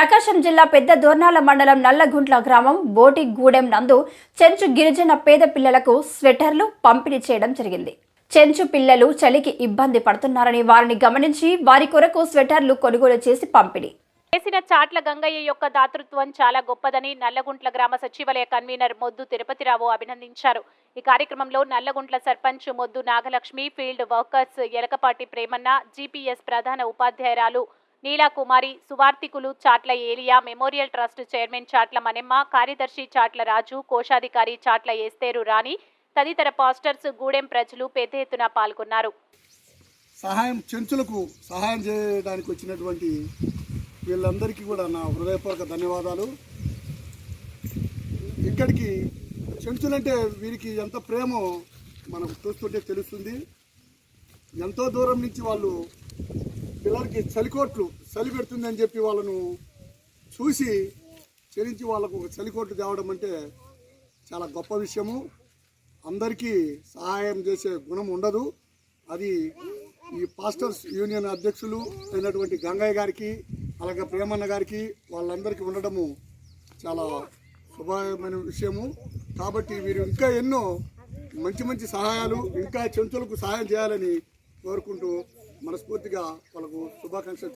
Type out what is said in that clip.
ప్రకాశం జిల్లా పెద్ద దోర్నాల మండలం నల్లగుంట్ల గ్రామం బోటిగూడెం నందు చెంచు గిరిజన పేద పిల్లలకు స్వెటర్లు పంపిణీ చేయడం జరిగింది. చెంచు పిల్లలు చలికి ఇబ్బంది పడుతున్నారని వారిని గమనించి వారి కొరకు స్వెటర్లు కొనుగోలు చేసి పంపిణీ. చేసిన చాట్ల గంగయ్య యొక్క దాతృత్వం చాలా గొప్పదని నల్లగుంట్ల గ్రామ సచివాలయ కన్వీనర్ మొద్దు తిరుపతిరావు అభినందించారు. ఈ కార్యక్రమంలో Nallaguntla sarpanch Moddu Nagalakshmi field workers Elakapati Premanna GPS ప్రధాన ఉపాధ్యాయురాలు Neela Kumari సువార్థికులు Chatla Eliya memorial trust chairman Chatla Manemma కార్యదర్శి చాట్ల రాజు కోశాధికారి చాట్ల ఏస్తేరు రాణి తదితర పాస్టర్స్ గూడెం ప్రజలు పెద్ద ఎత్తున పాల్గొన్నారు. సహాయం చెంచులకు సహాయం చేయడానికి వచ్చినటువంటి వీళ్ళందరికీ కూడా నా హృదయపూర్వక ధన్యవాదాలు. ఇక్కడికి చెంచులంటే వీరికి ఎంత ప్రేమో మనకు చూస్తుంటే తెలుస్తుంది. ఎంతో దూరం నుంచి వాళ్ళు పిల్లలకి చలికోట్లు చలి పెడుతుందని చెప్పి వాళ్ళను చూసి చెలించి వాళ్ళకు ఒక చలికోట్లు తేవడం అంటే చాలా గొప్ప విషయము. అందరికీ సహాయం చేసే గుణం ఉండదు. అది ఈ పాస్టర్స్ యూనియన్ అధ్యక్షులు అయినటువంటి గంగయ్య గారికి అలాగే ప్రేమన్న గారికి వాళ్ళందరికీ ఉండడము చాలా శుభమైన విషయము. కాబట్టి వీరు ఇంకా ఎన్నో మంచి మంచి సహాయాలు ఇంకా చెంచులకు సహాయం చేయాలని కోరుకుంటూ మనస్ఫూర్తిగా వాళ్ళకు శుభాకాంక్షలు